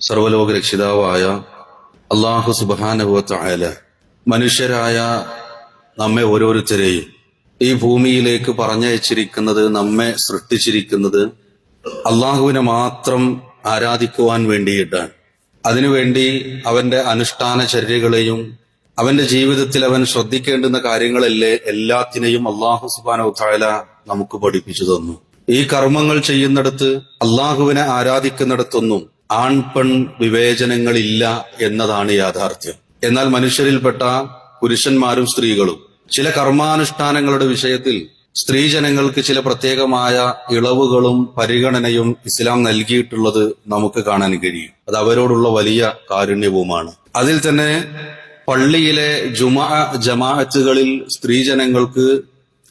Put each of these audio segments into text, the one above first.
സർവലോക രക്ഷിതാവായ അള്ളാഹു സുബാനുഭവത്തായ മനുഷ്യരായ നമ്മെ ഓരോരുത്തരെയും ഈ ഭൂമിയിലേക്ക് പറഞ്ഞയച്ചിരിക്കുന്നത് നമ്മെ സൃഷ്ടിച്ചിരിക്കുന്നത് അള്ളാഹുവിനെ മാത്രം ആരാധിക്കുവാൻ വേണ്ടിയിട്ടാണ്. അതിനുവേണ്ടി അവന്റെ അനുഷ്ഠാന ചര്യകളെയും അവന്റെ ജീവിതത്തിൽ അവൻ ശ്രദ്ധിക്കേണ്ടുന്ന കാര്യങ്ങളല്ലേ എല്ലാത്തിനെയും അള്ളാഹു സുബാനോ നമുക്ക് പഠിപ്പിച്ചു തന്നു. ഈ കർമ്മങ്ങൾ ചെയ്യുന്നിടത്ത് അള്ളാഹുവിനെ ആരാധിക്കുന്നിടത്തൊന്നും ആൺ പെൺ വിവേചനങ്ങളില്ല എന്നതാണ് യാഥാർത്ഥ്യം. എന്നാൽ മനുഷ്യരിൽപ്പെട്ട പുരുഷന്മാരും സ്ത്രീകളും ചില കർമാനുഷ്ഠാനങ്ങളുടെ വിഷയത്തിൽ സ്ത്രീ ജനങ്ങൾക്ക് ചില പ്രത്യേകമായ ഇളവുകളും പരിഗണനയും ഇസ്ലാം നൽകിയിട്ടുള്ളത് നമുക്ക് കാണാൻ കഴിയും. അത് അവരോടുള്ള വലിയ കാരുണ്യവുമാണ്. അതിൽ തന്നെ പള്ളിയിലെ ജുമാ ജമാഅത്തുകളിൽ സ്ത്രീ ജനങ്ങൾക്ക്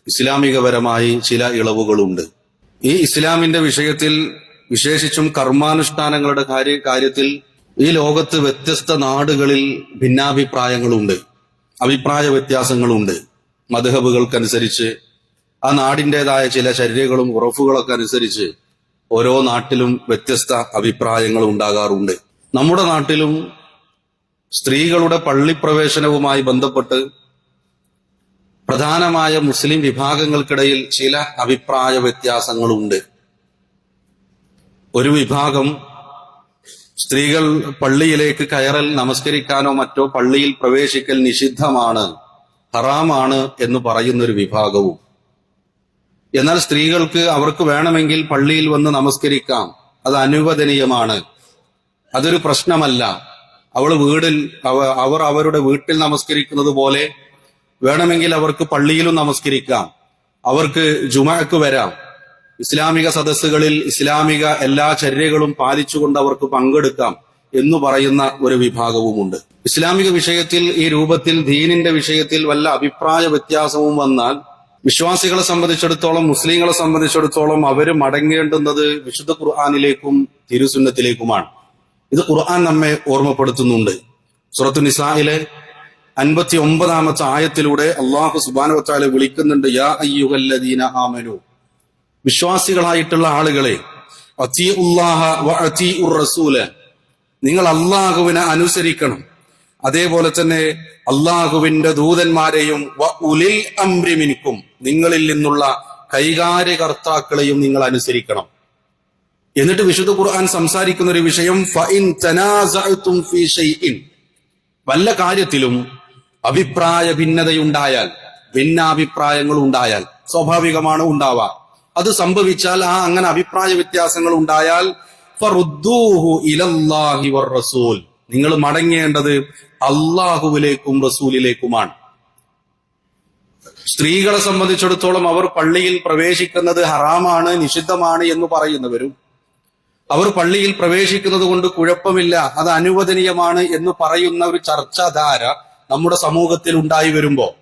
ഇസ്ലാമികപരമായി ചില ഇളവുകളുണ്ട്. ഈ ഇസ്ലാമിന്റെ വിഷയത്തിൽ വിശേഷിച്ചും കർമാനുഷ്ഠാനങ്ങളുടെ കാര്യ കാര്യത്തിൽ ഈ ലോകത്ത് വ്യത്യസ്ത നാടുകളിൽ ഭിന്നാഭിപ്രായങ്ങളുണ്ട് അഭിപ്രായ വ്യത്യാസങ്ങളുണ്ട്. മധുഹബുകൾക്കനുസരിച്ച് ആ നാടിന്റെതായ ചില ശരീരങ്ങളും ഉറപ്പുകളൊക്കെ അനുസരിച്ച് ഓരോ നാട്ടിലും വ്യത്യസ്ത അഭിപ്രായങ്ങൾ ഉണ്ടാകാറുണ്ട്. നമ്മുടെ നാട്ടിലും സ്ത്രീകളുടെ പള്ളിപ്രവേശനവുമായി ബന്ധപ്പെട്ട് പ്രധാനമായ മുസ്ലിം വിഭാഗങ്ങൾക്കിടയിൽ ചില അഭിപ്രായ വ്യത്യാസങ്ങളുണ്ട്. ഒരു വിഭാഗം സ്ത്രീകൾ പള്ളിയിലേക്ക് കയറൽ നമസ്കരിക്കാനോ മറ്റോ പള്ളിയിൽ പ്രവേശിക്കൽ നിഷിദ്ധമാണ് ഹറാമാണ് എന്ന് പറയുന്നൊരു വിഭാഗവും. എന്നാൽ സ്ത്രീകൾക്ക് അവർക്ക് വേണമെങ്കിൽ പള്ളിയിൽ വന്ന് നമസ്കരിക്കാം. അത് അനുവദനീയമാണ്. അതൊരു പ്രശ്നമല്ല. അവൾ വീടിൽ അവർ അവരുടെ വീട്ടിൽ നമസ്കരിക്കുന്നത് പോലെ വേണമെങ്കിൽ അവർക്ക് പള്ളിയിലും നമസ്കരിക്കാം. അവർക്ക് ജുമാക്ക് വരാം. ഇസ്ലാമിക സദസ്സുകളിൽ ഇസ്ലാമിക എല്ലാ ചര്യകളും പാലിച്ചുകൊണ്ട് അവർക്ക് പങ്കെടുക്കാം എന്ന് പറയുന്ന ഒരു വിഭാഗവുമുണ്ട്. ഇസ്ലാമിക വിഷയത്തിൽ ഈ രൂപത്തിൽ ദീനിന്റെ വിഷയത്തിൽ വല്ല അഭിപ്രായ വ്യത്യാസവും വന്നാൽ വിശ്വാസികളെ സംബന്ധിച്ചിടത്തോളം മുസ്ലിങ്ങളെ സംബന്ധിച്ചിടത്തോളം അവർ മടങ്ങേണ്ടുന്നത് വിശുദ്ധ ഖുർആാനിലേക്കും തിരുസുന്നത്തിലേക്കുമാണ്. ഇത് ഖുർആൻ നമ്മെ ഓർമ്മപ്പെടുത്തുന്നുണ്ട്. സുറത്തു നിസായിലെ അൻപത്തി ഒമ്പതാമത്തെ ആയത്തിലൂടെ അള്ളാഹു സുബാനുവത്താലെ വിളിക്കുന്നുണ്ട് യാ അയ്യുഹല്ലദീന ആമനു വിശ്വാസികളായിട്ടുള്ള ആളുകളെ അത്തിഉല്ലാഹ വ ഉർ റസൂൽ നിങ്ങൾ അള്ളാഹുവിനെ അനുസരിക്കണം. അതേപോലെ തന്നെ അള്ളാഹുവിന്റെ ദൂതന്മാരെയും ഉലിൽ അംരിമിനിക്കും നിങ്ങളിൽ നിന്നുള്ള കൈകാര്യകർത്താക്കളെയും നിങ്ങൾ അനുസരിക്കണം. എന്നിട്ട് വിശുദ്ധ ഖുർആൻ സംസാരിക്കുന്ന ഒരു വിഷയം തനാസഅതും ഫീ വല്ല കാര്യത്തിലും അഭിപ്രായ ഭിന്നതയുണ്ടായാൽ ഭിന്നാഭിപ്രായങ്ങൾ ഉണ്ടായാൽ സ്വാഭാവികമാണ് ഉണ്ടാവാം. അത് സംഭവിച്ചാൽ ആ അങ്ങനെ അഭിപ്രായ വ്യത്യാസങ്ങൾ ഉണ്ടായാൽ റസൂൽ നിങ്ങൾ മടങ്ങേണ്ടത് അള്ളാഹുവിലേക്കും റസൂലിലേക്കുമാണ്. സ്ത്രീകളെ സംബന്ധിച്ചിടത്തോളം അവർ പള്ളിയിൽ പ്രവേശിക്കുന്നത് ഹറാമാണ് നിഷിദ്ധമാണ് എന്ന് പറയുന്നവരും അവർ പള്ളിയിൽ പ്രവേശിക്കുന്നത് കൊണ്ട് കുഴപ്പമില്ല അത് അനുവദനീയമാണ് എന്ന് പറയുന്ന ഒരു ചർച്ചാധാര നമ്മുടെ സമൂഹത്തിൽ ഉണ്ടായി വരുമ്പോ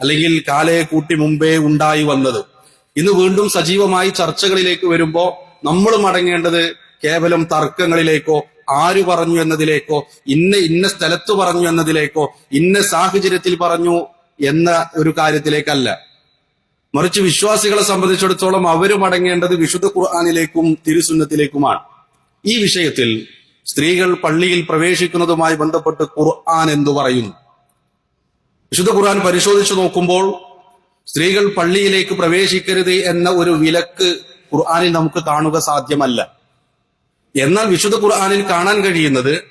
അല്ലെങ്കിൽ കാലയെ കൂട്ടി മുമ്പേ ഉണ്ടായി വന്നത്. ഇന്ന് വീണ്ടും സജീവമായി ചർച്ചകളിലേക്ക് വരുമ്പോ നമ്മൾ മടങ്ങേണ്ടത് കേവലം തർക്കങ്ങളിലേക്കോ ആര് പറഞ്ഞു എന്നതിലേക്കോ ഇന്ന ഇന്ന സ്ഥലത്ത് പറഞ്ഞു എന്നതിലേക്കോ ഇന്ന സാഹചര്യത്തിൽ പറഞ്ഞു എന്ന ഒരു കാര്യത്തിലേക്കല്ല. മറിച്ച് വിശ്വാസികളെ സംബന്ധിച്ചിടത്തോളം അവർ മടങ്ങേണ്ടത് വിശുദ്ധ ഖുർആാനിലേക്കും തിരുസുന്നത്തിലേക്കുമാണ്. ഈ വിഷയത്തിൽ സ്ത്രീകൾ പള്ളിയിൽ പ്രവേശിക്കുന്നതുമായി ബന്ധപ്പെട്ട് ഖുർആൻ എന്തു പറയുന്നു? വിശുദ്ധ ഖുർആൻ പരിശോധിച്ചു നോക്കുമ്പോൾ സ്ത്രീകൾ പള്ളിയിലേക്ക് പ്രവേശിക്കരുത് എന്ന ഒരു വിലക്ക് ഖുർആാനിൽ നമുക്ക് കാണുക സാധ്യമല്ല. എന്നാൽ വിശുദ്ധ ഖുർആാനിൽ കാണാൻ കഴിയുന്നത്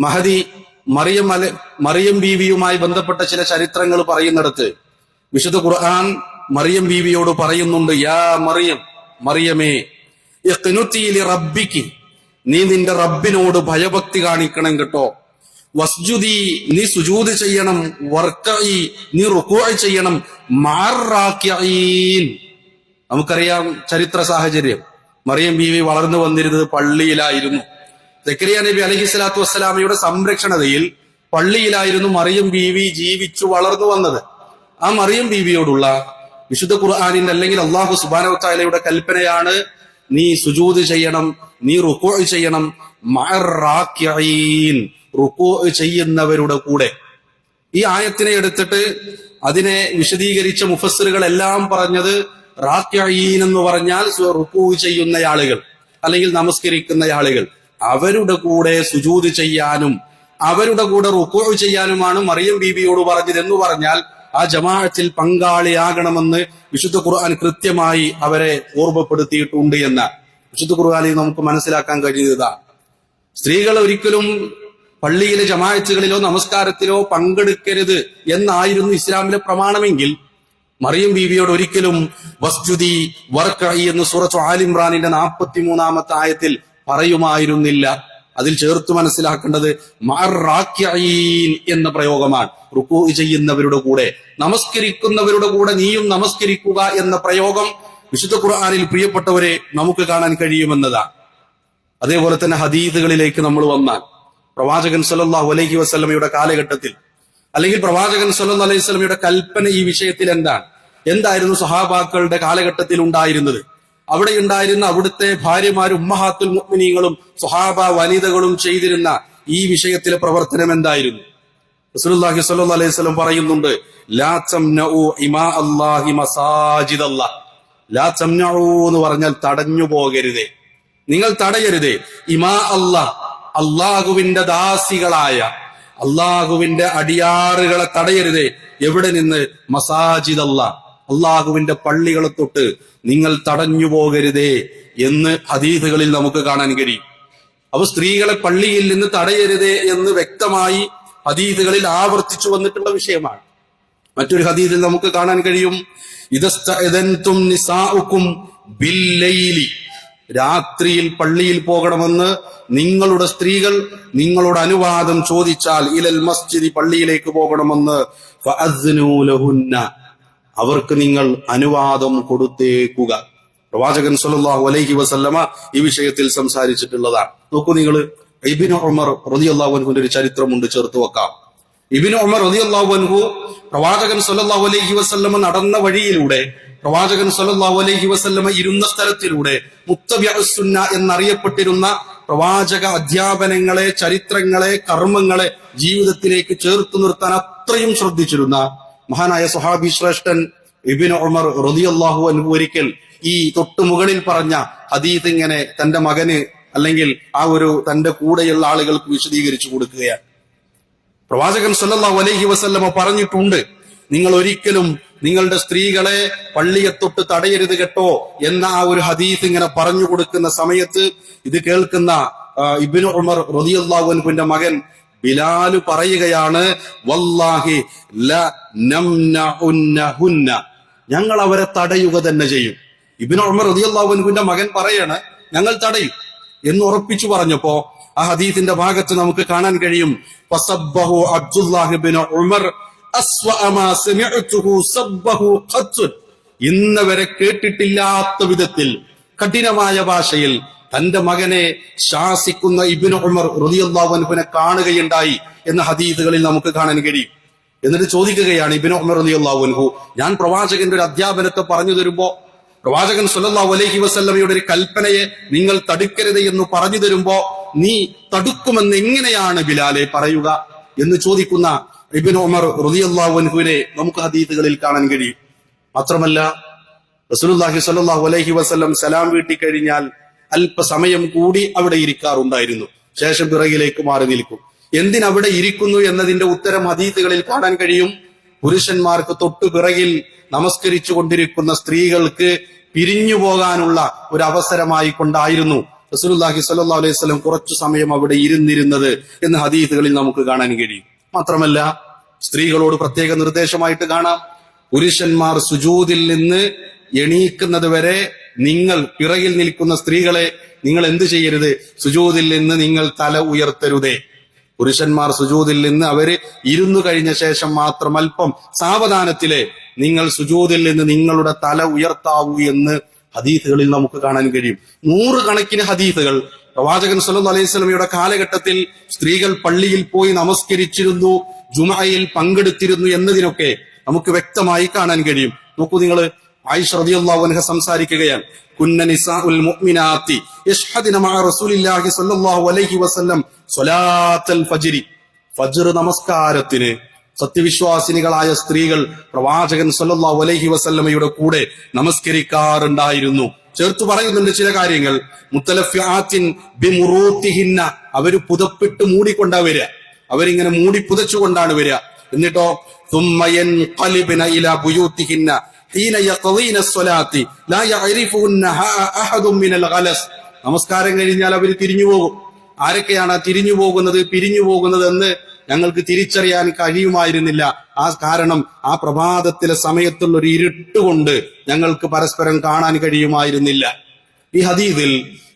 മഹദി മറിയം അല മറിയം ബീവിയുമായി ബന്ധപ്പെട്ട ചില ചരിത്രങ്ങൾ പറയുന്നിടത്ത് വിശുദ്ധ ഖുർആൻ മറിയം ബീവിയോട് പറയുന്നുണ്ട് യാ മറിയം മറിയമേ റബ്ബിക്ക് നീ നിന്റെ റബ്ബിനോട് ഭയഭക്തി കാണിക്കണം കേട്ടോ. വസ്ജുദി നീ സുജൂദ് ചെയ്യണം വർക്കഈ നീ റുക്കുവായി ചെയ്യണം മാറാക്കിയീൻ നമുക്കറിയാം ചരിത്ര സാഹചര്യം. മറിയം ബീവി വളർന്നു വന്നിരുന്നത് പള്ളിയിലായിരുന്നു. സക്കരിയ നബി അലഹി സ്വലാത്തു വസ്സലാമയുടെ സംരക്ഷണതയിൽ പള്ളിയിലായിരുന്നു മറിയം ബീവി ജീവിച്ചു വളർന്നു വന്നത്. ആ മറിയം ബീവിയോടുള്ള വിശുദ്ധ ഖുർആാനിന്റെ അല്ലെങ്കിൽ അള്ളാഹു സുബാനവത്തായാലയുടെ കൽപ്പനയാണ് നീ സുജൂദ് ചെയ്യണം നീ റുക്കോ ചെയ്യണം. റുക്കൂ ചെയ്യുന്നവരുടെ കൂടെ. ഈ ആയത്തിനെ എടുത്തിട്ട് അതിനെ വിശദീകരിച്ച മുഫസ്സിറുകൾ എല്ലാം പറഞ്ഞത് റാത്യീൻ എന്ന് പറഞ്ഞാൽ റുക്കൂ ചെയ്യുന്ന ആളുകൾ അല്ലെങ്കിൽ നമസ്കരിക്കുന്ന ആളുകൾ അവരുടെ കൂടെ സുജൂത് ചെയ്യാനും അവരുടെ കൂടെ റുക്കൂ ചെയ്യാനുമാണ് മറിയം ബീബിയോട് പറഞ്ഞത് എന്ന് പറഞ്ഞാൽ ആ ജമാഅത്തിൽ പങ്കാളിയാകണമെന്ന് വിശുദ്ധ ഖുർആൻ കൃത്യമായി അവരെ ഓർമ്മപ്പെടുത്തിയിട്ടുണ്ട് എന്ന് വിശുദ്ധ ഖുർആാനിൽ നമുക്ക് മനസ്സിലാക്കാൻ കഴിയുന്നതാണ്. സ്ത്രീകൾ ഒരിക്കലും പള്ളിയിലെ ജമാഅത്തുകളിലോ നമസ്കാരത്തിലോ പങ്കെടുക്കരുത് എന്നായിരുന്നു ഇസ്ലാമിലെ പ്രമാണമെങ്കിൽ. മറിയം ബീവിയോട് ഒരിക്കലും വസ്ജുദി വർക്കഈ എന്ന് സൂറത്ത് ആലിമ്രാനിന്റെ നാൽപ്പത്തി മൂന്നാമത്തെ ആയത്തിൽ പറയുമായിരുന്നില്ല. അതിൽ ചേർത്ത് മനസ്സിലാക്കേണ്ടത് എന്ന പ്രയോഗമാണ്. റുക്കു ചെയ്യുന്നവരുടെ കൂടെ നമസ്കരിക്കുന്നവരുടെ കൂടെ നീയും നമസ്കരിക്കുക എന്ന പ്രയോഗം വിശുദ്ധ ഖുർആാനിൽ പ്രിയപ്പെട്ടവരെ നമുക്ക് കാണാൻ കഴിയുമെന്നതാണ്. അതേപോലെ തന്നെ ഹദീദുകളിലേക്ക് നമ്മൾ വന്നാൽ പ്രവാചകൻ സല്ലാഹു അലൈഹി വസ്ലമയുടെ കാലഘട്ടത്തിൽ അല്ലെങ്കിൽ പ്രവാചകൻ സല്ലു അലൈഹി വസല്ലമയുടെ കൽപ്പന ഈ വിഷയത്തിൽ എന്താണ്? എന്തായിരുന്നു സഹാബാക്കളുടെ കാലഘട്ടത്തിൽ ഉണ്ടായിരുന്നത്? അവിടെ ഉണ്ടായിരുന്ന അവിടുത്തെ ഭാര്യമാരും ഉമ്മഹാത്തുൽ മുഅ്മിനീങ്ങളും സുഹാബ വനിതകളും ചെയ്തിരുന്ന ഈ വിഷയത്തിലെ പ്രവർത്തനം എന്തായിരുന്നു? റസൂലുള്ളാഹി സ്വല്ലല്ലാഹു അലൈഹി വസല്ലം പറയുന്നുണ്ട് ലാ തംനഉ ഇമാ അല്ലാഹി മസാജിദല്ലാഹ് ലാ തംനഉ എന്ന് പറഞ്ഞാൽ തടഞ്ഞു പോകരുതേ നിങ്ങൾ തടയരുതേ. ഇമാ അല്ലാഹ് അള്ളാഹുവിന്റെ ദാസികളായ അള്ളാഹുവിന്റെ അടിയാറുകളെ തടയരുതേ. എവിടെ നിന്ന്? മസാജിദ് അല്ലാ അള്ളാഹുവിന്റെ പള്ളികളെ തൊട്ട് നിങ്ങൾ തടഞ്ഞു പോകരുതേ എന്ന് ഹദീസുകളിൽ നമുക്ക് കാണാൻ കഴിയും. അപ്പൊ സ്ത്രീകളെ പള്ളിയിൽ നിന്ന് തടയരുതേ എന്ന് വ്യക്തമായി ഹദീസുകളിൽ ആവർത്തിച്ചു വന്നിട്ടുള്ള വിഷയമാണ്. മറ്റൊരു ഹദീസിൽ നമുക്ക് കാണാൻ കഴിയും. ഇതസ്തും ബില്ലൈലി രാത്രിയിൽ പള്ളിയിൽ പോകണമെന്ന് നിങ്ങളുടെ സ്ത്രീകൾ നിങ്ങളുടെ അനുവാദം ചോദിച്ചാൽ ഇലൽ മസ്ജിദി പള്ളിയിലേക്ക് പോകണമെന്ന് അവർക്ക് നിങ്ങൾ അനുവാദം കൊടുത്തേക്കുക. പ്രവാചകൻ സല്ലല്ലാഹു അലൈഹി വസല്ലമ ഈ വിഷയത്തിൽ സംസാരിച്ചിട്ടുള്ളതാണ്. നോക്കൂ നിങ്ങൾ ഇബിൻ ഉമർ റളിയല്ലാഹു അൻഹുവിന്റെ ഒരു ചരിത്രമുണ്ട് ചേർത്ത് വെക്കാം. ഇബിൻ ഉമർ റളിയല്ലാഹു അൻഹു പ്രവാചകൻ സല്ലല്ലാഹു അലൈഹി വസല്ലമ നടന്ന വഴിയിലൂടെ പ്രവാചകൻ സല്ലല്ലാഹു അലൈഹി വസല്ലമ ഇരുന്ന സ്ഥലത്തിലൂടെ മുത്തവ്യസുന്ന എന്നറിയപ്പെട്ടിരുന്ന പ്രവാചക അധ്യാപനങ്ങളെ ചരിത്രങ്ങളെ കർമ്മങ്ങളെ ജീവിതത്തിലേക്ക് ചേർത്തു നിർത്താൻ അത്രയും ശ്രദ്ധിച്ചിരുന്ന മഹാനായ സുഹാബി ശ്രേഷ്ഠൻ ഇബ്നു ഉമർ റളിയല്ലാഹു അൻഹു ഒരിക്കൽ ഈ തൊട്ടുമുകളിൽ പറഞ്ഞ ഹദീസ് ഇങ്ങനെ തന്റെ മകന് അല്ലെങ്കിൽ ആ ഒരു തന്റെ കൂടെയുള്ള ആളുകൾക്ക് വിശദീകരിച്ചു കൊടുക്കുകയാണ്. പ്രവാചകൻ സല്ലല്ലാഹു അലൈഹി വസല്ലമ പറഞ്ഞിട്ടുണ്ട് നിങ്ങൾ ഒരിക്കലും നിങ്ങളുടെ സ്ത്രീകളെ പള്ളിയെ തൊട്ട് തടയരുത് കേട്ടോ എന്ന ആ ഒരു ഹദീസ് ഇങ്ങനെ പറഞ്ഞു കൊടുക്കുന്ന സമയത്ത് ഇത് കേൾക്കുന്ന ഇബിൻ ഉമർ റളിയല്ലാഹു അൻഹുവിന്റെ മകൻ ബിലാൽ പറയുകയാണ് വല്ലാഹി ഞങ്ങൾ അവരെ തടയുക തന്നെ ചെയ്യും. ഇബിൻ ഉമർ റളിയല്ലാഹു അൻഹുവിന്റെ മകൻ പറയാണ് ഞങ്ങൾ തടയും. എന്ന് ഉറപ്പിച്ചു പറഞ്ഞപ്പോ ആ ഹദീസിന്റെ ഭാഗത്ത് നമുക്ക് കാണാൻ കഴിയും ഉമർ ഇന്ന് വരെ കേട്ടിട്ടില്ലാത്ത വിധത്തിൽ കഠിനമായ ഭാഷയിൽ തന്റെ മകനെ ശാസിക്കുന്ന ഇബ്നു ഉമർ റളിയല്ലാഹു അൻഹുവിനെ കാണുകയുണ്ടായി എന്ന ഹദീദുകളിൽ നമുക്ക് കാണാൻ കഴിയും. എന്നിട്ട് ചോദിക്കുകയാണ് ഇബ്നു ഉമർ റളിയല്ലാഹു അൻഹു ഞാൻ പ്രവാചകന്റെ ഒരു അധ്യാപനത്തെ പറഞ്ഞു തരുമ്പോ പ്രവാചകൻ സുല്ലാ അലൈഹി വസല്ലമയുടെ ഒരു കൽപ്പനയെ നിങ്ങൾ തടുക്കരുത് എന്ന് പറഞ്ഞു തരുമ്പോ നീ തടുക്കുമെന്ന് എങ്ങനെയാണ് ബിലാലെ പറയുക എന്ന് ചോദിക്കുന്ന ഇബ്നു ഉമർ റളിയല്ലാഹു അൻഹുവിനെ നമുക്ക് ഹദീദുകളിൽ കാണാൻ കഴിയും. മാത്രമല്ല റസൂലുള്ളാഹി സ്വല്ലല്ലാഹു അലൈഹി വസല്ലം സലാം വീട്ടി കഴിഞ്ഞാൽ അല്പസമയം കൂടി അവിടെ ഇരിക്കാറുണ്ടായിരുന്നു. ശേഷം പിറകിലേക്ക് മാറി നിൽക്കും. എന്തിനവിടെ ഇരിക്കുന്നു എന്നതിന്റെ ഉത്തരം അതീതികളിൽ കാണാൻ കഴിയും. പുരുഷന്മാർക്ക് തൊട്ടു പിറകിൽ നമസ്കരിച്ചു കൊണ്ടിരിക്കുന്ന സ്ത്രീകൾക്ക് പിരിഞ്ഞു പോകാനുള്ള ഒരു അവസരമായി കൊണ്ടായിരുന്നു റസൂലുള്ളാഹി സ്വല്ലല്ലാഹു അലൈഹി വസല്ലം കുറച്ചു സമയം അവിടെ ഇരുന്നിരുന്നത് എന്ന് ഹദീദുകളിൽ നമുക്ക് കാണാൻ കഴിയും. മാത്രമല്ല സ്ത്രീകളോട് പ്രത്യേക നിർദ്ദേശമായിട്ട് കാണാം. പുരുഷന്മാർ സുജൂതിൽ നിന്ന് എണീക്കുന്നത് വരെ നിങ്ങൾ പിറകിൽ നിൽക്കുന്ന സ്ത്രീകളെ നിങ്ങൾ എന്ത് ചെയ്യരുത്? സുജൂതിൽ നിന്ന് നിങ്ങൾ തല ഉയർത്തരുതേ. പുരുഷന്മാർ സുജൂതിൽ നിന്ന് അവർ ഇരുന്നു കഴിഞ്ഞ ശേഷം മാത്രം അല്പം സാവധാനത്തിലെ നിങ്ങൾ സുജൂതിൽ നിന്ന് നിങ്ങളുടെ തല ഉയർത്താവൂ എന്ന് ഹദീസുകളിൽ നമുക്ക് കാണാൻ കഴിയും. നൂറുകണക്കിന് ഹദീസുകൾ പ്രവാചകൻ സല്ലല്ലാഹു അലൈഹി സ്വലമിയുടെ കാലഘട്ടത്തിൽ സ്ത്രീകൾ പള്ളിയിൽ പോയി നമസ്കരിച്ചിരുന്നു ജുമായിൽ പങ്കെടുത്തിരുന്നു എന്നതിനൊക്കെ നമുക്ക് വ്യക്തമായി കാണാൻ കഴിയും. നോക്കൂ നിങ്ങൾ ആയിഷ റളിയല്ലാഹു അൻഹ സംസാരിക്കുകയാണ്. കുന്ന നിസാഉൽ മുഅ്മിനാത്തി മഅ റസൂലില്ലാഹി അലൈഹി വസല്ലം ഫജ്ർ നമസ്കാരത്തിന് സത്യവിശ്വാസിനികളായ സ്ത്രീകൾ പ്രവാചകൻ സല്ലല്ലാഹു അലൈഹി വസല്ലമയുടെ കൂടെ നമസ്കരിക്കാറുണ്ടായിരുന്നു. ചേർത്ത് പറയുന്നുണ്ട് ചില കാര്യങ്ങൾ. മുത്തലഫിൻ ബിമുറൂത്തിഹിന്ന. അവർ പുതപ്പിട്ട് മൂടിക്കൊണ്ടാ വരിക. അവരിങ്ങനെ മൂടി പുതച്ചുകൊണ്ടാണ് വരിക. എന്നിട്ടോ നമസ്കാരം കഴിഞ്ഞാൽ അവർ തിരിഞ്ഞു പോകും. ആരൊക്കെയാണ് തിരിഞ്ഞു പോകുന്നത് പിരിഞ്ഞു പോകുന്നത് എന്ന് ഞങ്ങൾക്ക് തിരിച്ചറിയാൻ കഴിയുമായിരുന്നില്ല. ആ കാരണം ആ പ്രഭാതത്തിലെ സമയത്തുള്ള ഒരു ഇരുട്ട് കൊണ്ട് ഞങ്ങൾക്ക് പരസ്പരം കാണാൻ കഴിയുമായിരുന്നില്ല. ഈ ഹദീദിൽ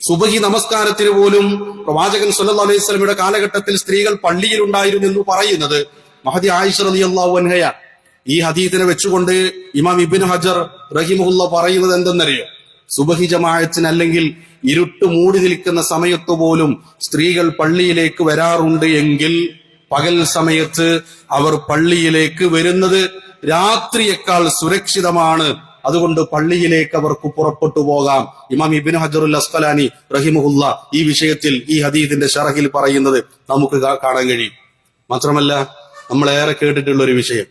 സുബഹി നമസ്കാരത്തിന് പോലും പ്രവാചകൻ സല്ലല്ലാഹു അലൈഹി സ്വലമിയുടെ കാലഘട്ടത്തിൽ സ്ത്രീകൾ പള്ളിയിൽ ഉണ്ടായിരുന്നു എന്ന് പറയുന്നത് മഹദി ആയിഷ റളിയല്ലാഹു അൻഹയാണ്. ഈ ഹദീദിനെ വെച്ചുകൊണ്ട് ഇമാം ഇബിൻ ഹജർ റഹിമുല്ല പറയുന്നത് എന്തെന്നറിയോ? സുബഹി ജമാഅത്തിന് അല്ലെങ്കിൽ ഇരുട്ട് മൂടി നിൽക്കുന്ന സമയത്ത് പോലും സ്ത്രീകൾ പള്ളിയിലേക്ക് വരാറുണ്ട് എങ്കിൽ പകൽ സമയത്ത് അവർ പള്ളിയിലേക്ക് വരുന്നത് രാത്രിയേക്കാൾ സുരക്ഷിതമാണ്. അതുകൊണ്ട് പള്ളിയിലേക്ക് അവർക്ക് പുറപ്പെട്ടു പോകാം. ഇമാം ഇബിൻ ഹജറുൽ അസ്കലാനി റഹിമുല്ല ഈ വിഷയത്തിൽ ഈ ഹദീദിന്റെ ഷറഹിൽ പറയുന്നത് നമുക്ക് കാണാൻ കഴിയും. മാത്രമല്ല നമ്മൾ ഏറെ കേട്ടിട്ടുള്ള ഒരു വിഷയം.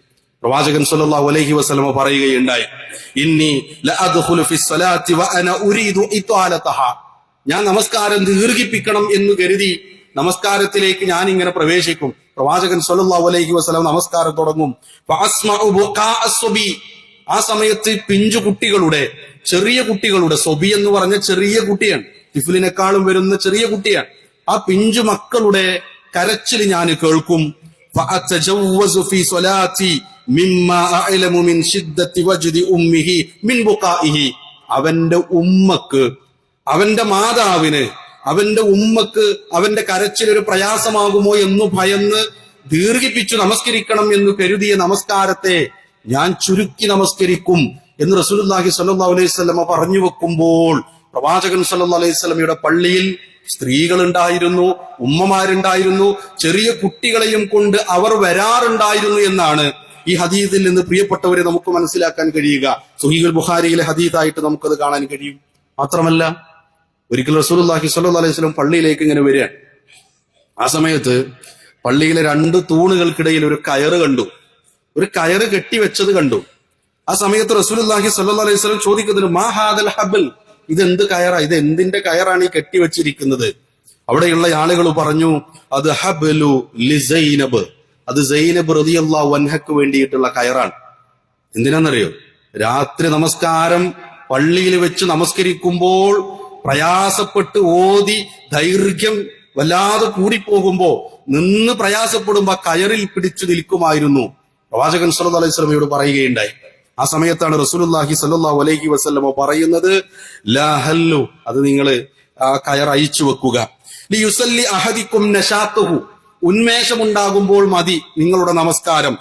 പ്രവാചകൻ സല്ലല്ലാഹു അലൈഹി വസല്ലമ പറയുകയുണ്ടായി ഇന്നി ലഅദ്ഖുലു ഉരീദു ഞാൻ നമസ്കാരം ദീർഘിപ്പിക്കണം എന്ന് കരുതി നമസ്കാരത്തിലേക്ക് ഞാൻ ഇങ്ങനെ പ്രവേശിക്കും. പ്രവാചകൻ സൊല്ലാ അലൈഹി വസ്ലാം നമസ്കാരം തുടങ്ങും. ആ സമയത്ത് പിഞ്ചു കുട്ടികളുടെ ചെറിയ കുട്ടികളുടെ സൊബി എന്ന് പറഞ്ഞ ചെറിയ കുട്ടിയാണ്. തിഫിലിനെക്കാളും വരുന്ന ചെറിയ കുട്ടിയാണ്. ആ പിഞ്ചു മക്കളുടെ കരച്ചിൽ ഞാൻ കേൾക്കും. അവന്റെ ഉമ്മക്ക് അവന്റെ മാതാവിന് അവന്റെ ഉമ്മക്ക് അവന്റെ കരച്ചിൽ ഒരു പ്രയാസമാകുമോ എന്ന് ഭയന്ന് ദീർഘിപ്പിച്ചു നമസ്കരിക്കണം എന്ന് കരുതിയ നമസ്കാരത്തെ ഞാൻ ചുരുക്കി നമസ്കരിക്കും എന്ന് റസൂലുള്ളാഹി സ്വല്ലല്ലാഹു അലൈഹി വസല്ലമ പറഞ്ഞു വെക്കുമ്പോൾ പ്രവാചകൻ സല്ലാ അലൈഹി വസല്ലമയുടെ പള്ളിയിൽ സ്ത്രീകൾ ഉണ്ടായിരുന്നു ഉമ്മമാരുണ്ടായിരുന്നു ചെറിയ കുട്ടികളെയും കൊണ്ട് അവർ വരാറുണ്ടായിരുന്നു എന്നാണ് ഈ ഹദീദിൽ നിന്ന് പ്രിയപ്പെട്ടവരെ നമുക്ക് മനസ്സിലാക്കാൻ കഴിയുക. സുഹീൽ ബുഖാരിയിലെ ഹദീദായിട്ട് നമുക്കത് കാണാൻ കഴിയും. മാത്രമല്ല ഒരിക്കൽ റസൂലുള്ളാഹി സ്വല്ലു അലൈഹി വസല്ലം പള്ളിയിലേക്ക് ഇങ്ങനെ വരികയാണ്. ആ സമയത്ത് പള്ളിയിലെ രണ്ട് തൂണുകൾക്കിടയിൽ ഒരു കയറ് കണ്ടു. ഒരു കയറ് കെട്ടിവെച്ചത് കണ്ടു. ആ സമയത്ത് റസൂലുള്ളാഹി സ്വല്ലു അലൈഹി വസല്ലം ചോദിക്കുന്നത് മാ ഹാദൽ ഹബൽ ഇത് എന്ത് കയറാ? ഇത് എന്തിന്റെ കയറാണ് ഈ കെട്ടിവെച്ചിരിക്കുന്നത്? അവിടെയുള്ള ആളുകൾ പറഞ്ഞു അത് ഹബലു ലിസൈനബ് അത് സൈനബ് റളിയല്ലാഹു വൻഹക്ക് വേണ്ടിയിട്ടുള്ള കയറാണ്. എന്തിനാണെന്നറിയോ രാത്രി നമസ്കാരം പള്ളിയിൽ വെച്ച് നമസ്കരിക്കുമ്പോൾ പ്രയാസപ്പെട്ട് ഓതി ദൈർഘ്യം വല്ലാതെ കൂടിപ്പോകുമ്പോ നിന്ന് പ്രയാസപ്പെടുമ്പോ കയറിൽ പിടിച്ചു നിൽക്കുമായിരുന്നു. പ്രവാചകൻ സല്ലു അലൈഹി സ്വലമയോട് പറയുകയുണ്ടായി. ആ സമയത്താണ് റസൂലുള്ളാഹി സല്ലാ അലൈഹി വസല്ലമ പറയുന്നത് ലാഹല്ലു അത് നിങ്ങൾ ആ കയർ അയച്ചു വെക്കുക. ലിയുസല്ലി അഹദിക്കും ഉന്മേഷമുണ്ടാകുമ്പോൾ മതി നിങ്ങളുടെ നമസ്കാരം.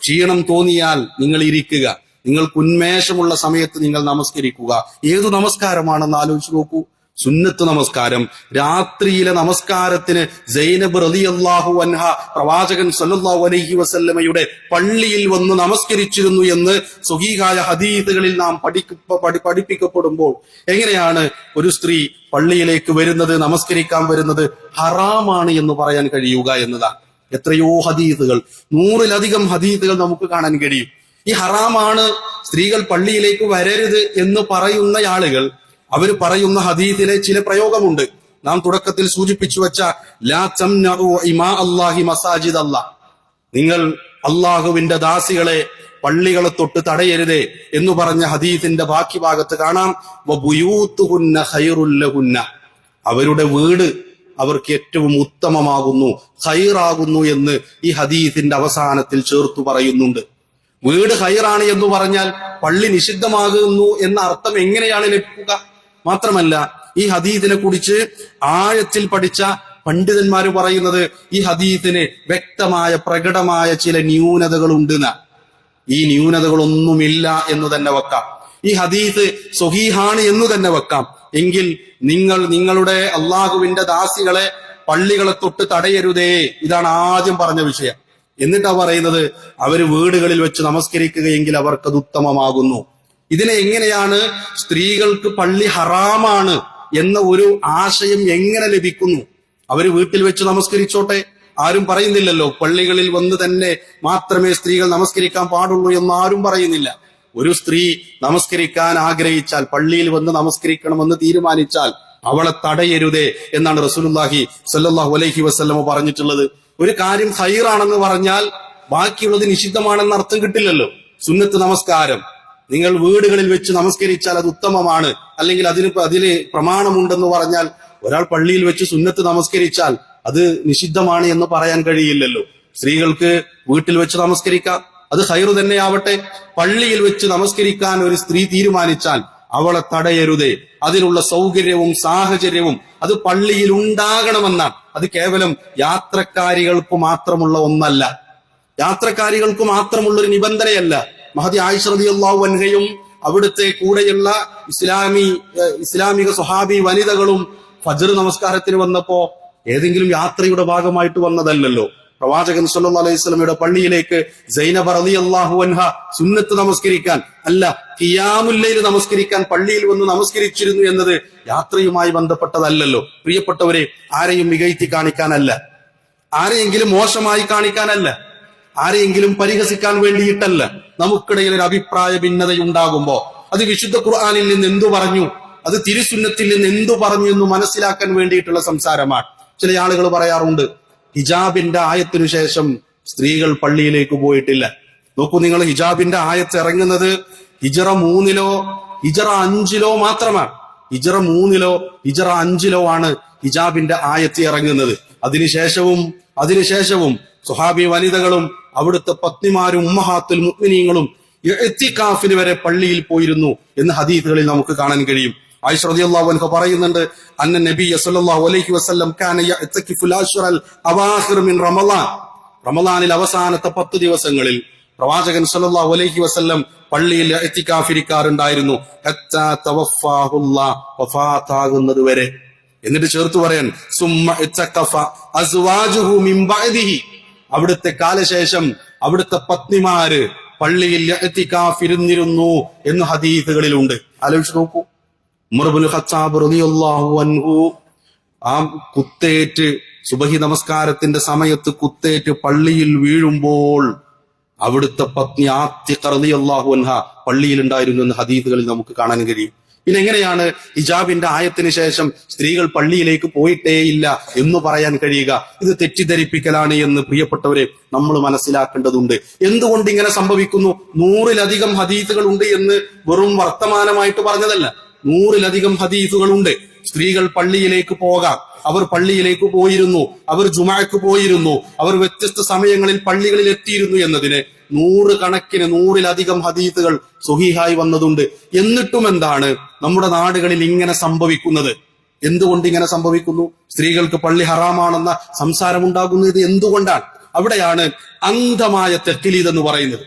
ക്ഷീണം തോന്നിയാൽ നിങ്ങൾ ഇരിക്കുക. നിങ്ങൾക്ക് ഉന്മേഷമുള്ള സമയത്ത് നിങ്ങൾ നമസ്കരിക്കുക. ഏതു നമസ്കാരമാണെന്ന് ആലോചിച്ച് നോക്കൂ. സുന്നത്ത് നമസ്കാരം. രാത്രിയിലെ നമസ്കാരത്തിന് സൈനബ് അള്ളാഹു അൻഹ പ്രവാചകൻ സല്ലാഹു അലഹി വസല്ലമയുടെ പള്ളിയിൽ വന്ന് നമസ്കരിച്ചിരുന്നു എന്ന് സ്വഹീകായ ഹദീസുകളിൽ നാം പഠിക്ക പഠി- പഠിപ്പിക്കപ്പെടുമ്പോൾ എങ്ങനെയാണ് ഒരു സ്ത്രീ പള്ളിയിലേക്ക് വരുന്നത് നമസ്കരിക്കാൻ വരുന്നത്? ഹറാമാണ് എന്ന് പറയാൻ കഴിയുക എന്നതാണ്. എത്രയോ ഹദീസുകൾ നൂറിലധികം ഹദീസുകൾ നമുക്ക് കാണാൻ കഴിയും. ഈ ഹറാമാണ് സ്ത്രീകൾ പള്ളിയിലേക്ക് വരരുത് എന്ന് പറയുന്ന ആളുകൾ അവർ പറയുന്ന ഹദീദിലെ ചില പ്രയോഗമുണ്ട്. നാം തുടക്കത്തിൽ സൂചിപ്പിച്ചു വെച്ച ഇമാ മസാജിദ് അല്ലാ നിങ്ങൾ അള്ളാഹുവിന്റെ ദാസികളെ പള്ളികളെ തൊട്ട് തടയരുതേ എന്ന് പറഞ്ഞ ഹദീസിന്റെ ബാക്കി ഭാഗത്ത് കാണാം അവരുടെ വീട് അവർക്ക് ഏറ്റവും ഉത്തമമാകുന്നു ഹൈറാകുന്നു എന്ന് ഈ ഹദീസിന്റെ അവസാനത്തിൽ ചേർത്തു പറയുന്നുണ്ട്. വീട് ഹൈറാണ് എന്ന് പറഞ്ഞാൽ പള്ളി നിഷിദ്ധമാകുന്നു എന്ന അർത്ഥം എങ്ങനെയാണ് ലഭിക്കുക? മാത്രമല്ല ഈ ഹദീദിനെ കുറിച്ച് ആഴത്തിൽ പഠിച്ച പണ്ഡിതന്മാർ പറയുന്നത് ഈ ഹദീദിന് വ്യക്തമായ പ്രകടമായ ചില ന്യൂനതകൾ ഈ ന്യൂനതകളൊന്നുമില്ല എന്ന് തന്നെ വെക്കാം. ഈ ഹദീസ് സ്വഹീഹാണ് എന്ന് തന്നെ വെക്കാം. എങ്കിൽ നിങ്ങൾ നിങ്ങളുടെ അള്ളാഹുവിന്റെ ദാസികളെ പള്ളികളെ തൊട്ട് തടയരുതേ. ഇതാണ് ആദ്യം പറഞ്ഞ വിഷയം. എന്നിട്ടാ പറയുന്നത് അവർ വീടുകളിൽ വെച്ച് നമസ്കരിക്കുകയെങ്കിൽ അവർക്കത് ഉത്തമമാകുന്നു. ഇതിനെ എങ്ങനെയാണ് സ്ത്രീകൾക്ക് പള്ളി ഹറാമാണ് എന്ന ഒരു ആശയം എങ്ങനെ ലഭിക്കുന്നു? അവർ വീട്ടിൽ വെച്ച് നമസ്കരിച്ചോട്ടെ. ആരും പറയുന്നില്ലല്ലോ പള്ളികളിൽ വന്ന് തന്നെ മാത്രമേ സ്ത്രീകൾ നമസ്കരിക്കാൻ പാടുള്ളൂ എന്ന് ആരും പറയുന്നില്ല. ഒരു സ്ത്രീ നമസ്കരിക്കാൻ ആഗ്രഹിച്ചാൽ പള്ളിയിൽ വന്ന് നമസ്കരിക്കണമെന്ന് തീരുമാനിച്ചാൽ അവളെ തടയരുതേ എന്നാണ് റസൂലുള്ളാഹി സല്ലാഹു അലൈഹി വസ്ലമ പറഞ്ഞിട്ടുള്ളത്. ഒരു കാര്യം ഹൈറാണെന്ന് പറഞ്ഞാൽ ബാക്കിയുള്ളത് നിഷിദ്ധമാണെന്ന് അർത്ഥം കിട്ടില്ലല്ലോ. സുന്നത്ത് നമസ്കാരം. നിങ്ങൾ വീടുകളിൽ വെച്ച് നമസ്കരിച്ചാൽ അത് ഉത്തമമാണ്. അല്ലെങ്കിൽ അതിന് അതിന് പ്രമാണമുണ്ടെന്ന് പറഞ്ഞാൽ ഒരാൾ പള്ളിയിൽ വെച്ച് സുന്നത്ത് നമസ്കരിച്ചാൽ അത് നിഷിദ്ധമാണ് എന്ന് പറയാൻ കഴിയില്ലല്ലോ. സ്ത്രീകൾക്ക് വീട്ടിൽ വെച്ച് നമസ്കരിക്കാം. അത് ഹൈറ് തന്നെയാവട്ടെ. പള്ളിയിൽ വെച്ച് നമസ്കരിക്കാൻ ഒരു സ്ത്രീ തീരുമാനിച്ചാൽ അവളെ തടയരുതേ. അതിനുള്ള സൗകര്യവും സാഹചര്യവും അത് പള്ളിയിൽ ഉണ്ടാകണമെന്നാണ്. അത് കേവലം യാത്രക്കാരികൾക്ക് മാത്രമുള്ള ഒന്നല്ല. യാത്രക്കാരികൾക്ക് മാത്രമുള്ള ഒരു നിബന്ധനയല്ല. മഹതി ആയിഷ അള്ളാഹു അൻഹയും അവിടുത്തെ കൂടെയുള്ള ഇസ്ലാമി ഇസ്ലാമിക സ്വഹാബി വനിതകളും ഫജർ നമസ്കാരത്തിന് വന്നപ്പോ ഏതെങ്കിലും യാത്രയുടെ ഭാഗമായിട്ട് വന്നതല്ലല്ലോ. പ്രവാചകൻ സല്ലു അലൈഹി വസല്ലമയുടെ പള്ളിയിലേക്ക് സൈനബ റളിയല്ലാഹു അൻഹ സുന്നത്ത് നമസ്കരിക്കാൻ അല്ല കിയാമുല്ലയിൽ നമസ്കരിക്കാൻ പള്ളിയിൽ വന്ന് നമസ്കരിച്ചിരുന്നു എന്നത് യാത്രയുമായി ബന്ധപ്പെട്ടതല്ലല്ലോ. പ്രിയപ്പെട്ടവരെ ആരെയും മികഴ്ത്തി കാണിക്കാനല്ല. ആരെയെങ്കിലും മോശമായി കാണിക്കാനല്ല. ആരെയെങ്കിലും പരിഹസിക്കാൻ വേണ്ടിയിട്ടല്ല. നമുക്കിടയിൽ ഒരു അഭിപ്രായ ഭിന്നതയുണ്ടാകുമ്പോ അത് വിശുദ്ധ ഖുർആാനിൽ നിന്ന് എന്തു പറഞ്ഞു? അത് തിരുസുന്നത്തിൽ നിന്ന് എന്തു പറഞ്ഞു എന്ന് മനസ്സിലാക്കാൻ വേണ്ടിയിട്ടുള്ള സംസാരമാണ്. ചില ആളുകൾ പറയാറുണ്ട് ഹിജാബിന്റെ ആയത്തിനു ശേഷം സ്ത്രീകൾ പള്ളിയിലേക്ക് പോയിട്ടില്ല. നോക്കൂ നിങ്ങൾ ഹിജാബിന്റെ ആയത്ത് ഇറങ്ങുന്നത് ഹിജറ മൂന്നിലോ ഹിജറ അഞ്ചിലോ മാത്രമാണ്. ഹിജറ മൂന്നിലോ ഹിജറ അഞ്ചിലോ ആണ് ഹിജാബിന്റെ ആയത്ത് ഇറങ്ങുന്നത്. അതിനുശേഷവും അതിനുശേഷവും സുഹാബി വനിതകളും അവിടുത്തെ പത്നിമാരും ഉമ്മഹാത്തുൽ മുഅ്മിനീങ്ങളും എത്തിക്കാഫിന് വരെ പള്ളിയിൽ പോയിരുന്നു എന്ന് ഹദീസുകളിൽ നമുക്ക് കാണാൻ കഴിയും. ആയിഷ റളിയല്ലാഹു അൻഹ പറയുന്നുണ്ട് അന്ന നബി സല്ലല്ലാഹു അലൈഹി വസല്ലം കാന യഅ്തകിഫുൽ അശ്റൽ അവാഖിർ മിൻ റമളാൻ. റമളാനിൽ അവസാനത്തെ പത്ത് ദിവസങ്ങളിൽ പ്രവാചകൻ സല്ലല്ലാഹു അലൈഹി വസല്ലം പള്ളിയിൽ എത്തിക്കാഫിരിക്കാറുണ്ടായിരുന്നു. വഫാത്താകുന്നത് വരെ. എന്നിട്ട് ചേർത്ത് പറയാൻ അവിടുത്തെ കാലശേഷം അവിടുത്തെ പത്നിമാര് പള്ളിയിൽ എത്തിക്കാഫിരുന്നിരുന്നു എന്ന് ഹദീസുകളിലുണ്ട്. ആലോചിച്ച് നോക്കൂ. ഉമർബുൽ ഖത്താബ് റളിയല്ലാഹു അൻഹു ആ കുത്തേറ്റ് സുബഹി നമസ്കാരത്തിന്റെ സമയത്ത് കുത്തേറ്റ് പള്ളിയിൽ വീഴുമ്പോൾ അവിടുത്തെ പത്നി ആത്തിഖ റളിയല്ലാഹു അൻഹ പള്ളിയിൽ ഉണ്ടായിരുന്നു എന്ന് ഹദീസുകളിൽ നമുക്ക് കാണാൻ കഴിയും. പിന്നെ എങ്ങനെയാണ് ഹിജാബിന്റെ ആയത്തിന് ശേഷം സ്ത്രീകൾ പള്ളിയിലേക്ക് പോയിട്ടേയില്ല എന്ന് പറയാൻ കഴിയുക? ഇത് തെറ്റിദ്ധരിപ്പിക്കലാണ് എന്ന് പ്രിയപ്പെട്ടവരെ നമ്മൾ മനസ്സിലാക്കേണ്ടതുണ്ട്. എന്തുകൊണ്ട് ഇങ്ങനെ സംഭവിക്കുന്നു? നൂറിലധികം ഹദീസുകൾ ഉണ്ട് എന്ന് വെറും വർത്തമാനമായിട്ട് പറഞ്ഞതല്ല. നൂറിലധികം ഹദീസുകളുണ്ട്. സ്ത്രീകൾ പള്ളിയിലേക്ക് പോകാം. അവർ പള്ളിയിലേക്ക് പോയിരുന്നു. അവർ ജുമാക്ക് പോയിരുന്നു. അവർ വ്യത്യസ്ത സമയങ്ങളിൽ പള്ളികളിൽ എത്തിയിരുന്നു എന്നതിന് നൂറ് കണക്കിന് നൂറിലധികം ഹദീസുകൾ സുഹീഹായി വന്നതുണ്ട്. എന്നിട്ടും എന്താണ് നമ്മുടെ നാടുകളിൽ ഇങ്ങനെ സംഭവിക്കുന്നത്? എന്തുകൊണ്ട് ഇങ്ങനെ സംഭവിക്കുന്നു? സ്ത്രീകൾക്ക് പള്ളി ഹറാമാണെന്ന സംസാരം ഉണ്ടാകുന്നത് എന്തുകൊണ്ടാണ്? അവിടെയാണ് അന്ധമായ തെറ്റിലീത് എന്ന് പറയുന്നത്.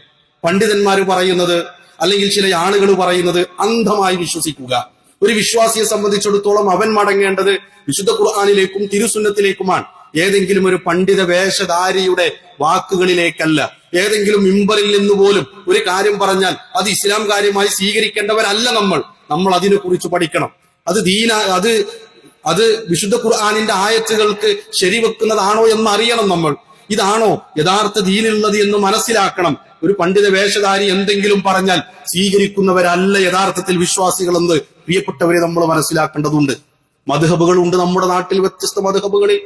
പണ്ഡിതന്മാർ പറയുന്നത് അല്ലെങ്കിൽ ചില ആളുകൾ പറയുന്നത് അന്ധമായി വിശ്വസിക്കുക. ഒരു വിശ്വാസിയെ സംബന്ധിച്ചിടത്തോളം അവൻ മടങ്ങേണ്ടത് വിശുദ്ധ ഖുർആാനിലേക്കും തിരുസുന്നത്തിലേക്കുമാണ്. ഏതെങ്കിലും ഒരു പണ്ഡിത വേഷധാരിയുടെ വാക്കുകളിലേക്കല്ല. ഏതെങ്കിലും മിമ്പറിൽ നിന്ന് പോലും ഒരു കാര്യം പറഞ്ഞാൽ അത് ഇസ്ലാം കാര്യമായി സ്വീകരിക്കേണ്ടവരല്ല നമ്മൾ. നമ്മൾ അതിനെ കുറിച്ച് പഠിക്കണം. അത് ദീന അത് അത് വിശുദ്ധ ഖുർആാനിന്റെ ആയത്തുകൾക്ക് ശരിവെക്കുന്നതാണോ എന്ന് അറിയണം നമ്മൾ. ഇതാണോ യഥാർത്ഥ ദീനുള്ളത് എന്ന് മനസ്സിലാക്കണം. ഒരു പണ്ഡിത വേഷധാരി എന്തെങ്കിലും പറഞ്ഞാൽ സ്വീകരിക്കുന്നവരല്ല യഥാർത്ഥത്തിൽ വിശ്വാസികളെന്ന് പ്രിയപ്പെട്ടവരെ നമ്മൾ മനസ്സിലാക്കേണ്ടതുണ്ട്. മധുഹബുകളുണ്ട് നമ്മുടെ നാട്ടിൽ വ്യത്യസ്ത മധുഹബുകളിൽ.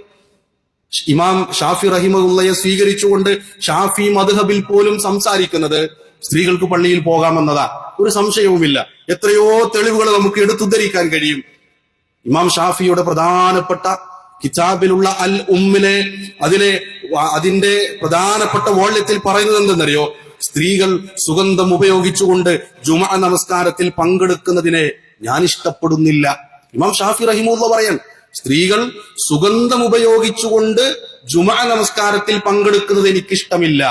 ഇമാം ഷാഫി റഹിമുള്ളയെ സ്വീകരിച്ചുകൊണ്ട് ഷാഫി മധുഹബിൽ പോലും സംസാരിക്കുന്നത് സ്ത്രീകൾക്ക് പള്ളിയിൽ പോകാമെന്നതാ. ഒരു സംശയവുമില്ല. എത്രയോ തെളിവുകൾ നമുക്ക് എടുത്തുദ്ധരിക്കാൻ കഴിയും. ഇമാം ഷാഫിയുടെ പ്രധാനപ്പെട്ട കിതാബിലുള്ള അൽ ഉമ്മിനെ അതിലെ അതിന്റെ പ്രധാനപ്പെട്ട വോള്യത്തിൽ പറയുന്നത് എന്തെന്നറിയോ സ്ത്രീകൾ സുഗന്ധം ഉപയോഗിച്ചുകൊണ്ട് ജുമ നമസ്കാരത്തിൽ പങ്കെടുക്കുന്നതിനെ ഞാൻ ഇഷ്ടപ്പെടുന്നില്ല ഇമാം ഷാഫി റഹിമുള്ള പറയാൻ സ്ത്രീകൾ സുഗന്ധം ഉപയോഗിച്ചുകൊണ്ട് ജുമ നമസ്കാരത്തിൽ പങ്കെടുക്കുന്നത് എനിക്കിഷ്ടമില്ല.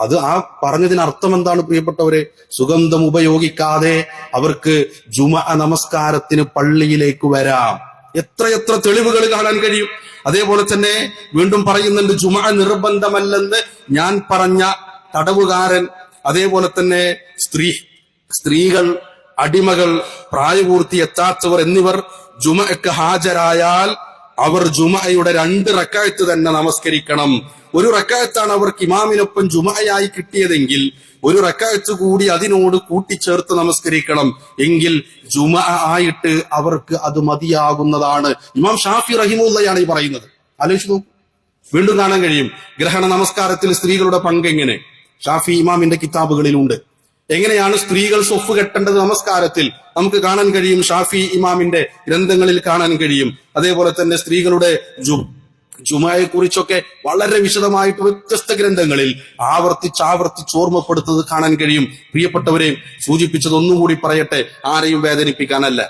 അത് ആ പറഞ്ഞതിന് അർത്ഥം എന്താണ് പ്രിയപ്പെട്ടവരെ? സുഗന്ധം ഉപയോഗിക്കാതെ അവർക്ക് ജുമ നമസ്കാരത്തിന് പള്ളിയിലേക്ക് വരാം. എത്രയെത്ര തെളിവുകൾ കാണാൻ കഴിയും. അതേപോലെ തന്നെ വീണ്ടും പറയുന്നുണ്ട് ജുമ നിർബന്ധമല്ലെന്ന് ഞാൻ പറഞ്ഞ തടവുകാരൻ. അതേപോലെ തന്നെ സ്ത്രീ സ്ത്രീകൾ അടിമകൾ പ്രായപൂർത്തി എത്താത്തവർ എന്നിവർ ജുമയ്ക്ക് ഹാജരായാൽ അവർ ജുമയുടെ രണ്ട് റക്കായത്ത് തന്നെ നമസ്കരിക്കണം. ഒരു റക്കായത്താണ് അവർക്ക് ഇമാമിനൊപ്പം ജുമയായി കിട്ടിയതെങ്കിൽ ഒരു റക്കായത്ത് കൂടി അതിനോട് കൂട്ടിച്ചേർത്ത് നമസ്കരിക്കണം. എങ്കിൽ ജുമ ആയിട്ട് അവർക്ക് അത് മതിയാകുന്നതാണ്. ഇമാം ഷാഫി റഹിമുള്ളയാണ് ഈ പറയുന്നത്. ആലോചിച്ചു നോക്കൂ. വീണ്ടും കാണാൻ കഴിയും. ഗ്രഹണ നമസ്കാരത്തിൽ സ്ത്രീകളുടെ പങ്ക് എങ്ങനെ? ഷാഫി ഇമാമിന്റെ കിതാബുകളിലുണ്ട്. എങ്ങനെയാണ് സ്ത്രീകൾ സ്വഫ് കെട്ടേണ്ടത് നമസ്കാരത്തിൽ? നമുക്ക് കാണാൻ കഴിയും ഷാഫി ഇമാമിന്റെ ഗ്രന്ഥങ്ങളിൽ കാണാൻ കഴിയും. അതേപോലെ തന്നെ സ്ത്രീകളുടെ ജുമയെ കുറിച്ചൊക്കെ വളരെ വിശദമായിട്ട് വ്യത്യസ്ത ഗ്രന്ഥങ്ങളിൽ ആവർത്തിച്ച് ആവർത്തിച്ച് ഓർമ്മപ്പെടുത്തുന്നത് കാണാൻ കഴിയും. പ്രിയപ്പെട്ടവരെ സൂചിപ്പിച്ചത് ഒന്നും കൂടി പറയട്ടെ ആരെയും വേദനിപ്പിക്കാനല്ല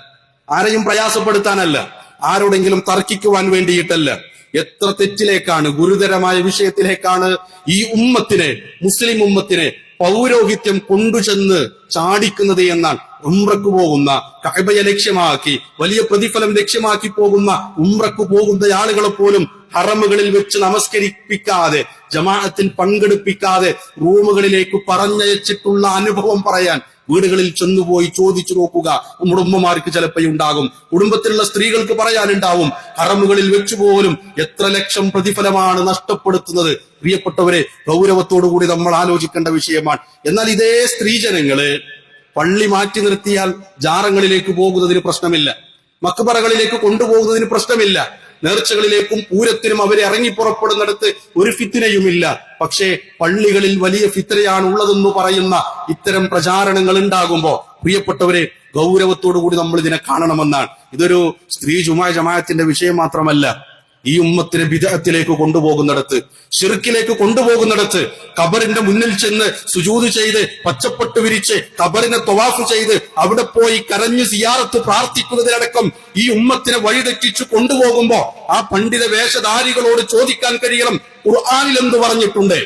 ആരെയും പ്രയാസപ്പെടുത്താനല്ല ആരോടെങ്കിലും തർക്കിക്കുവാൻ വേണ്ടിയിട്ടല്ല. എത്ര തെറ്റിലേക്കാണ് ഗുരുതരമായ വിഷയത്തിലേക്കാണ് ഈ ഉമ്മത്തിനെ മുസ്ലിം ഉമ്മത്തിനെ പൗരോഹിത്യം കൊണ്ടുചെന്ന് ചാടിക്കുന്നത് എന്നാൽ ഉംറക്ക് പോകുന്ന കഅബയെ ലക്ഷ്യമാക്കി വലിയ പ്രതിഫലം ലക്ഷ്യമാക്കി പോകുന്ന ഉംറക്ക് പോകുന്ന ആളുകളെ പോലും ഹറമുകളിൽ വെച്ച് നമസ്കരിപ്പിക്കാതെ ജമാഅത്തിൽ പങ്കെടുപ്പിക്കാതെ റൂമുകളിലേക്ക് പറഞ്ഞയച്ചിട്ടുള്ള അനുഭവം പറയാൻ വീടുകളിൽ ചെന്നുപോയി ചോദിച്ചു നോക്കുക. ഉമ്മമാർക്ക് ചിലപ്പോൾ ഉണ്ടാകും. കുടുംബത്തിലുള്ള സ്ത്രീകൾക്ക് പറയാനുണ്ടാവും ഹറമുകളിൽ വെച്ച് പോലും എത്ര ലക്ഷം പ്രതിഫലമാണ് നഷ്ടപ്പെടുത്തുന്നത്. പ്രിയപ്പെട്ടവരെ കൂടി നമ്മൾ ആലോചിക്കേണ്ട വിഷയമാണ്. എന്നാൽ ഇതേ സ്ത്രീജനങ്ങൾ പള്ളി മാറ്റി നിർത്തിയാൽ ജാറങ്ങളിലേക്ക് പോകുന്നതിന് പ്രശ്നമില്ല. മക്ബറകളിലേക്ക് കൊണ്ടുപോകുന്നതിന് പ്രശ്നമില്ല. നേർച്ചകളിലേക്കും പൂരത്തിനും അവരെ ഇറങ്ങി പുറപ്പെടുന്നിടത്ത് ഒരു ഫിത്തിനയുമില്ല. പക്ഷേ പള്ളികളിൽ വലിയ ഫിത്തനയാണ് ഉള്ളതെന്ന് പറയുന്ന ഇത്തരം പ്രചാരണങ്ങൾ ഉണ്ടാകുമ്പോൾ പ്രിയപ്പെട്ടവരെ ഗൗരവത്തോടു കൂടി നമ്മൾ ഇതിനെ കാണണമെന്നാണ്. ഇതൊരു സ്ത്രീ ജുമായ ജമായത്തിന്റെ വിഷയം മാത്രമല്ല. ഈ ഉമ്മത്തിനെ വിദേഹത്തിലേക്ക് കൊണ്ടുപോകുന്നിടത്ത് ഷിർക്കിലേക്ക് കൊണ്ടുപോകുന്നിടത്ത് കബറിന്റെ മുന്നിൽ ചെന്ന് സുജൂത് ചെയ്ത് പച്ചപ്പട്ട് വിരിച്ച് കബറിനെ തൊവാഫ് ചെയ്ത് അവിടെ പോയി കരഞ്ഞ് സിയാറത്ത് പ്രാർത്ഥിക്കുന്നതിനടക്കം ഈ ഉമ്മത്തിനെ വഴിതെറ്റിച്ചു കൊണ്ടുപോകുമ്പോ ആ പണ്ഡിത വേഷധാരികളോട് ചോദിക്കാൻ കഴിയണം ഖുർആാനിൽ എന്ത് പറഞ്ഞിട്ടുണ്ട്?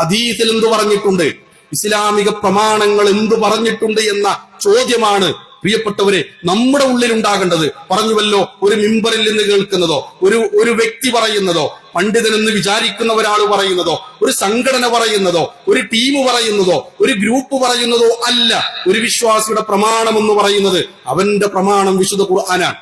ഹദീസിൽ എന്ത് പറഞ്ഞിട്ടുണ്ട്? ഇസ്ലാമിക പ്രമാണങ്ങൾ എന്ത് പറഞ്ഞിട്ടുണ്ട് എന്ന ചോദ്യമാണ് പ്രിയപ്പെട്ടവരെ നമ്മുടെ ഉള്ളിൽ ഉണ്ടാകേണ്ടത് പറഞ്ഞുവല്ലോ ഒരു മിമ്പറിൽ നിന്ന് കേൾക്കുന്നതോ ഒരു ഒരു വ്യക്തി പറയുന്നതോ പണ്ഡിതനെന്ന് വിചാരിക്കുന്ന ഒരാൾ പറയുന്നതോ ഒരു സംഘടന പറയുന്നതോ ഒരു ടീം പറയുന്നതോ ഒരു ഗ്രൂപ്പ് പറയുന്നതോ അല്ല. ഒരു വിശ്വാസിയുടെ പ്രമാണം എന്ന് പറയുന്നത് അവന്റെ പ്രമാണം വിശുദ്ധ ഖുർആനാണ്.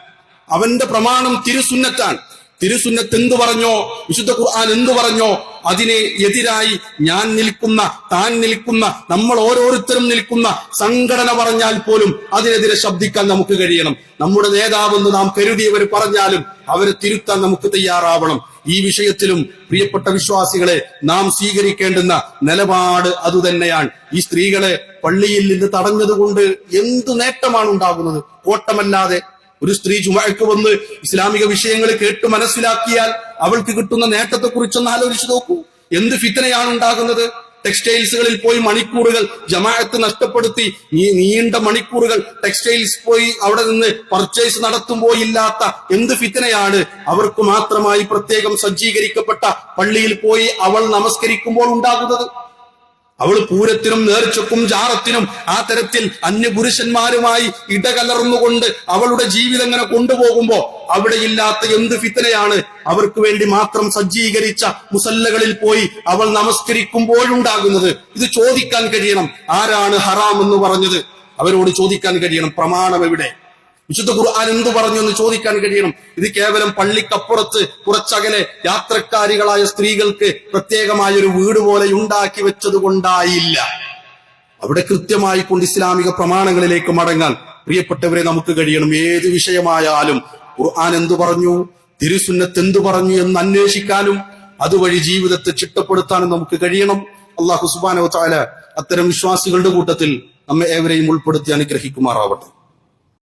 അവന്റെ പ്രമാണം തിരുസുന്നത്താണ്. തിരുസുന്നത്ത് എന്തു പറഞ്ഞോ? വിശുദ്ധ ഖുർആൻ എന്തു പറഞ്ഞോ? അതിനെ എതിരായി ഞാൻ നിൽക്കുന്ന താൻ നിൽക്കുന്ന നമ്മൾ ഓരോരുത്തരും നിൽക്കുന്ന സംഘടന പറഞ്ഞാൽ പോലും അതിനെതിരെ ശബ്ദിക്കാൻ നമുക്ക് കഴിയണം. നമ്മുടെ നേതാവെന്ന് നാം കരുതിയവർ പറഞ്ഞാലും അവരെ തിരുത്താൻ നമുക്ക് തയ്യാറാവണം. ഈ വിഷയത്തിലും പ്രിയപ്പെട്ട വിശ്വാസികളെ നാം സ്വീകരിക്കേണ്ടുന്ന നിലപാട് അതുതന്നെയാണ് ഈ സ്ത്രീകളെ പള്ളിയിൽ നിന്ന് തടഞ്ഞതുകൊണ്ട് എന്തു നേട്ടമാണ് ഉണ്ടാകുന്നത്? കോട്ടമല്ലാതെ ഒരു സ്ത്രീ ചുമക്ക് വന്ന് ഇസ്ലാമിക വിഷയങ്ങൾ കേട്ട് മനസ്സിലാക്കിയാൽ അവൾക്ക് കിട്ടുന്ന നേട്ടത്തെ കുറിച്ചൊന്ന് ആലോചിച്ചു നോക്കൂ. എന്ത് ഫിത്തനയാണ് ഉണ്ടാകുന്നത്? ടെക്സ്റ്റൈൽസുകളിൽ പോയി മണിക്കൂറുകൾ ജമാഅത്ത് നഷ്ടപ്പെടുത്തി നീണ്ട മണിക്കൂറുകൾ ടെക്സ്റ്റൈൽസ് പോയി അവിടെ നിന്ന് പർച്ചേസ് നടത്തുമ്പോൾ ഇല്ലാത്ത എന്ത് ഫിത്തനയാണ്? അവർക്ക് മാത്രമായി പ്രത്യേകം സജ്ജീകരിക്കപ്പെട്ട പള്ളിയിൽ പോയി അവൾ നമസ്കരിക്കുമ്പോൾ ഉണ്ടാകുന്നത്. അവൾ പൂരത്തിനും നേർച്ചക്കും ജാറത്തിനും ആ തരത്തിൽ അന്യപുരുഷന്മാരുമായി ഇടകലർന്നുകൊണ്ട് അവളുടെ ജീവിതം ഇങ്ങനെ കൊണ്ടുപോകുമ്പോ അവിടെയില്ലാത്ത എന്ത് ഫിത്തനയാണ്? അവർക്ക് വേണ്ടി മാത്രം സജ്ജീകരിച്ച മുസല്ലകളിൽ പോയി അവൾ നമസ്കരിക്കുമ്പോഴുണ്ടാകുന്നത്. ഇത് ചോദിക്കാൻ കഴിയണം. ആരാണ് ഹറാം എന്ന് പറഞ്ഞത്? അവരോട് ചോദിക്കാൻ കഴിയണം. പ്രമാണം എവിടെ? വിശുദ്ധ ഖുർആൻ എന്തു പറഞ്ഞു എന്ന് ചോദിക്കാൻ കഴിയണം? ഇത് കേവലം പള്ളിക്കപ്പുറത്ത് കുറച്ചകലെ യാത്രക്കാരികളായ സ്ത്രീകൾക്ക് പ്രത്യേകമായ ഒരു വീട് പോലെ ഉണ്ടാക്കി വെച്ചത് കൊണ്ടായില്ല. അവിടെ കൃത്യമായി കൊണ്ട് ഇസ്ലാമിക പ്രമാണങ്ങളിലേക്ക് മടങ്ങാൻ പ്രിയപ്പെട്ടവരെ നമുക്ക് കഴിയണം. ഏത് വിഷയമായാലും ഖുർആൻ എന്തു പറഞ്ഞു? തിരുസുന്നത്ത് എന്തു പറഞ്ഞു എന്ന് അന്വേഷിക്കാനും അതുവഴി ജീവിതത്തെ ചിട്ടപ്പെടുത്താനും നമുക്ക് കഴിയണം. അള്ളാഹു സുബാനോ അത്തരം വിശ്വാസികളുടെ കൂട്ടത്തിൽ നമ്മെ ഏവരെയും ഉൾപ്പെടുത്തി അനുഗ്രഹിക്കുമാറാവട്ടെ.